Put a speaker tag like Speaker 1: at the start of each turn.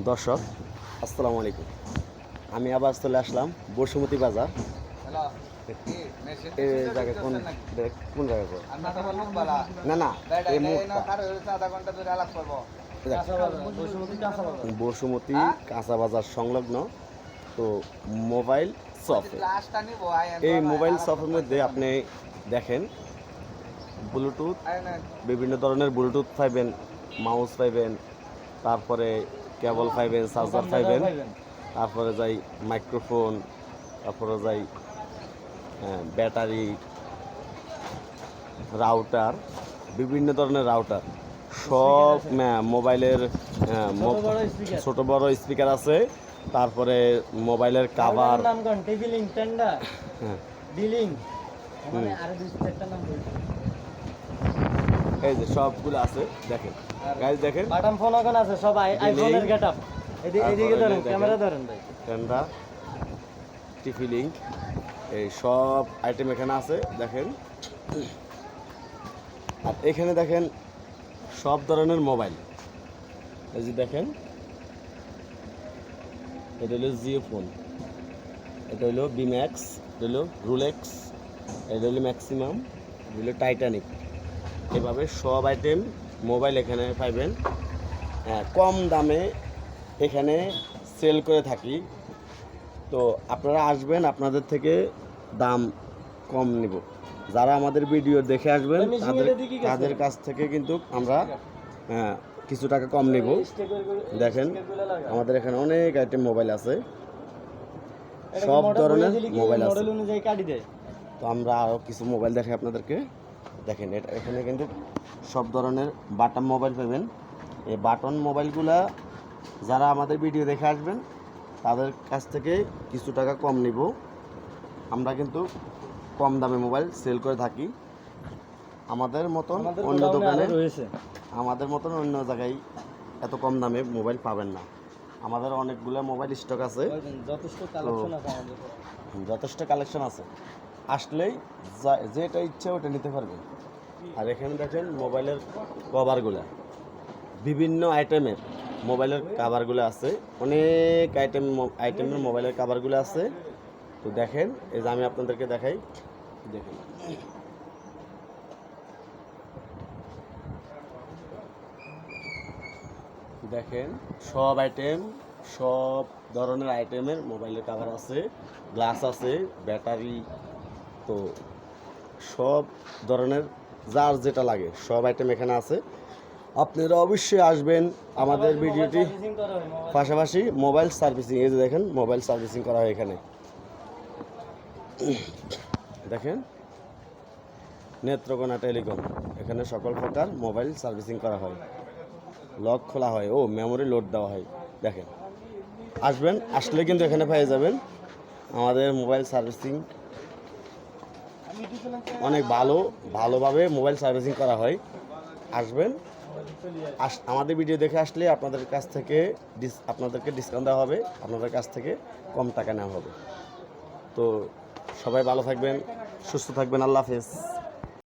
Speaker 1: দর্শক, আসসালামু আলাইকুম। আমি আবার চলে আসলাম বসুমতী বাজার। কোন কোন জায়গা কোন?
Speaker 2: আমরা তো বললাম বালা?
Speaker 1: না না বসুমতী কাঁচা বাজার সংলগ্ন, তো মোবাইল শপ এই মোবাইল শপের মধ্যে আপনি দেখেন ব্লুটুথ বিভিন্ন ধরনের ব্লুটুথ পাইবেন মাউস পাইবেন, তারপরে কেবল পাইবেন চার্জার পাইবেন। তারপরে যাই মাইক্রোফোন তারপরে যাই আহ, ব্যাটারি রাউটার বিভিন্ন ধরনের রাউটার। সব আহ, মোবাইলের মো- ছোট বড় স্পিকার আছে। তারপরে মোবাইলের কাভার হ্যাঁ।
Speaker 3: বিলিং
Speaker 1: এই যে সবগুলো আছে দেখেন। গাইজ দেখেন।
Speaker 3: বাটাম ফোন এখন আছে সব আই- আইফোনের গেটআপ এদিকে এদিকে ধরেন ক্যামেরা ধরেন ভাই।
Speaker 1: টেন্ডা টিফি লিঙ্ক এই সব আইটেম এখানে আছে দেখেন। আর এখানে দেখেন সব ধরনের মোবাইল এই যে দেখেন এটা হলো জিও ফোন এটা হলো বিম্যাক্স এটা হলো রুলেক্স এটা হলো ম্যাক্সিমাম এটা হলো টাইটানিক এভাবে সব আইটেম মোবাইল এখানে পাইবেন। হ্যাঁ, কম দামে এখানে সেল করে থাকি। তো আপনারা আসবেন আপনাদের থেকে দাম কম নিব। যারা আমাদের ভিডিও দেখে আসবেন তাদের। তাদের কাছ থেকে কিন্তু আমরা হ্যাঁ, কিছু টাকা কম নিব। দেখেন আমাদের এখানে অনেক আইটেম মোবাইল আছে। সব ধরনের মোবাইল আছে। তো আমরা আরও কিছু মোবাইল দেখাই আপনাদেরকে। দেখেন এটা এখানে কিন্তু সব ধরনের বাটন মোবাইল পাবেন। এই বাটন মোবাইলগুলা যারা আমাদের ভিডিও দেখে আসবেন তাদের কাছ থেকে কিছু টাকা কম নিব। আমরা কিন্তু কম দামে মোবাইল সেল করে থাকি। আমাদের মতন অন্য দোকানে
Speaker 3: রয়েছে।
Speaker 1: আমাদের মতন অন্য জায়গায় এত কম দামে মোবাইল পাবেন না। আমাদের অনেকগুলো মোবাইল স্টক আছে।
Speaker 3: যথেষ্ট কালেকশন আছে
Speaker 1: যথেষ্ট কালেকশন আছে। আসলেই যেটা ইচ্ছা ওটা নিতে পারবে। আর এখানে দেখেন মোবাইলের কভারগুলো বিভিন্ন আইটেমের মোবাইলের কাভারগুলো আছে। অনেক আইটেম আইটেমের মোবাইলের কাভারগুলো আছে। তো দেখেন, এই যে আমি আপনাদেরকে দেখাই। দেখেন। দেখেন, সব আইটেম সব ধরনের আইটেমের মোবাইলের কাভার আছে। গ্লাস আছে ব্যাটারি তো সব ধরনের যার যেটা লাগে সব আইটেম এখানে আছে। আপনারা অবশ্যই আসবেন আমাদের ভিডিওটি। পাশাপাশি মোবাইল সার্ভিসিং এই যে দেখেন মোবাইল সার্ভিসিং করা হয় এখানে। দেখেন নেত্রকোনা টেলিকম এখানে সকল প্রকার মোবাইল সার্ভিসিং করা হয়। লক খোলা হয় ও মেমোরি লোড দেওয়া হয়। দেখেন আসবেন আসলে কিন্তু এখানে পেয়ে যাবেন আমাদের মোবাইল সার্ভিসিং অনেক ভালো, ভালোভাবে মোবাইল সার্ভিসিং করা হয়। আসবেন। আস, আমাদের ভিডিও দেখে আসলে আপনাদের কাছ থেকে ডিস, আপনাদেরকে ডিসকাউন্ট দেওয়া হবে। আপনাদের কাছ থেকে কম টাকা নেওয়া হবে। তো সবাই ভালো থাকবেন, সুস্থ থাকবেন। আল্লাহ হাফেজ।